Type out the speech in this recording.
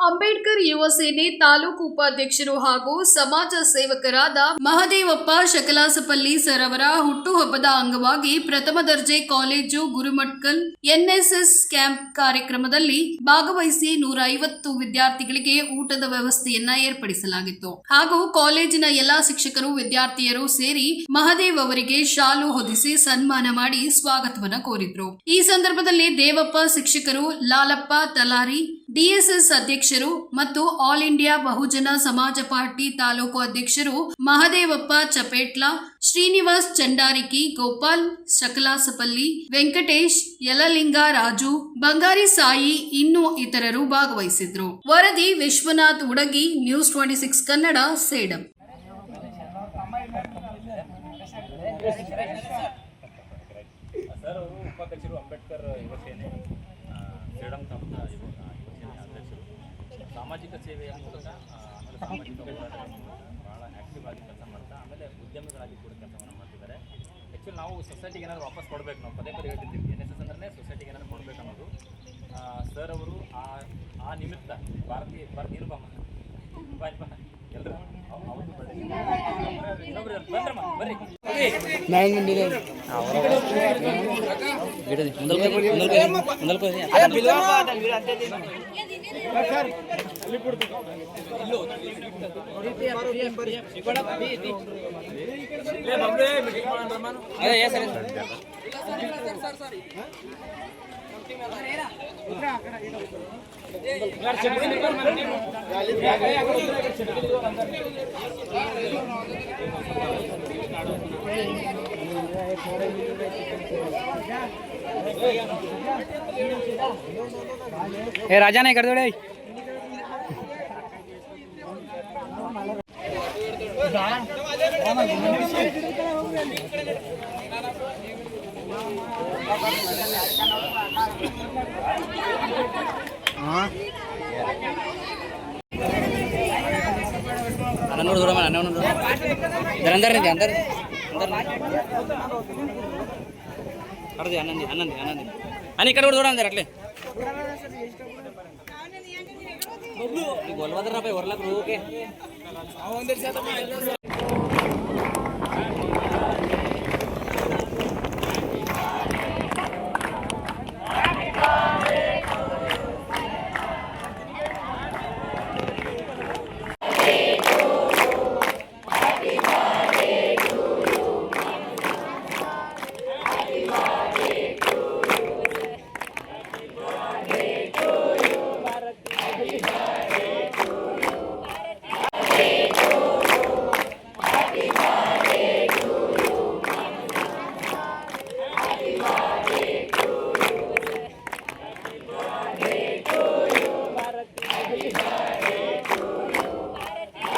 ಅಂಬೇಡ್ಕರ್ ಯುವ ಸೇನೆ ತಾಲೂಕು ಉಪಾಧ್ಯಕ್ಷರು ಹಾಗೂ ಸಮಾಜ ಸೇವಕರಾದ ಮಹದೇವಪ್ಪ ಶಕಲಾಸಪಲ್ಲಿ ಸರ್ ಅವರ ಹುಟ್ಟುಹಬ್ಬದ ಅಂಗವಾಗಿ ಪ್ರಥಮ ದರ್ಜೆ ಕಾಲೇಜು ಗುರುಮಟ್ಕಲ್ ಎನ್ಎಸ್ಎಸ್ ಕ್ಯಾಂಪ್ ಕಾರ್ಯಕ್ರಮದಲ್ಲಿ ಭಾಗವಹಿಸಿ ನೂರ ಐವತ್ತು ವಿದ್ಯಾರ್ಥಿಗಳಿಗೆ ಊಟದ ವ್ಯವಸ್ಥೆಯನ್ನ ಏರ್ಪಡಿಸಲಾಗಿತ್ತು. ಹಾಗೂ ಕಾಲೇಜಿನ ಎಲ್ಲಾ ಶಿಕ್ಷಕರು, ವಿದ್ಯಾರ್ಥಿಯರು ಸೇರಿ ಮಹದೇವ್ ಅವರಿಗೆ ಶಾಲು ಹೊದಿಸಿ ಸನ್ಮಾನ ಮಾಡಿ ಸ್ವಾಗತವನ್ನ ಕೋರಿದ್ರು. ಈ ಸಂದರ್ಭದಲ್ಲಿ ದೇವಪ್ಪ ಶಿಕ್ಷಕರು ಲಾಲಪ್ಪ ತಲಾರಿ ಡಿಎಸ್ಎಸ್ ಅಧ್ಯಕ್ಷರು ಮತ್ತು ಆಲ್ ಇಂಡಿಯಾ ಬಹುಜನ ಸಮಾಜ ಪಾರ್ಟಿ ತಾಲೂಕು ಅಧ್ಯಕ್ಷರು ಮಹದೇವಪ್ಪ ಚಪೇಟ್ಲ, ಶ್ರೀನಿವಾಸ್ ಚಂಡಾರಿಕಿ, ಗೋಪಾಲ್ ಶಕಲಾಸಪಲ್ಲಿ, ವೆಂಕಟೇಶ್ ಯಲಲಿಂಗ ರಾಜು, ಬಂಗಾರಿ ಸಾಯಿ ಇನ್ನೂ ಇತರರು ಭಾಗವಹಿಸಿದ್ರು. ವರದಿ Vishwanath Udagi, news twenty six Kannada, Sedam ಕಾಪ್ನ ಯುವ ಆ, ಯುವ ಸೇನೆ ಅಧ್ಯಕ್ಷರು ಸಾಮಾಜಿಕ ಸೇವೆಯ ಮೂಲಕ ಆಮೇಲೆ ಸಾಮಾಜಿಕ ಹೋರಾಟಗಳ ಮೂಲಕ ಭಾಳ ಆ್ಯಕ್ಟಿವ್ ಆಗಿ ಕೆಲಸ ಮಾಡ್ತಾ ಆಮೇಲೆ ಉದ್ಯಮಿಗಳಾಗಿ ಕೂಡ ಕೆಲಸವನ್ನು ಮಾಡ್ತಿದ್ದಾರೆ. ಆ್ಯಕ್ಚುಲಿ ನಾವು ಸೊಸೈಟಿಗೆ ಏನಾದ್ರು ವಾಪಸ್ ಕೊಡಬೇಕು ನಾವು ಪದೇ ಪದೇ ಹೇಳ್ತಿದ್ದೀವಿ ಎನ್ ಎಸ್ ಎಸ್ ಅಂದ್ರೆ ಸೊಸೈಟಿಗೆ ಏನಾದ್ರು ಕೊಡಬೇಕು ಅನ್ನೋದು. ಆ, ಸರ್ ಅವರು ಆ ಆ ನಿಮಿತ್ತ ಭಾರತೀಯ ಭಾರತೀಯ ನೀನು ಬಾ ಬನ್ನಿ. ಬಾ ಎಲ್ಲರೂ ಅವತ್ತು ಬರ್ರಿ ಇನ್ನೊಬ್ರು ಬರ್ರಿ ए राजा नहीं कर दो అన్న నూరు దూరం అన్న నూరు దూరం అందరు అందరు అందరు అడది అన్నంది అన్నంది అన్నంది అని ఇక్కడ కూడా చూడండి అట్లే గొల్వదరా పై ఒర్లకు ఓకే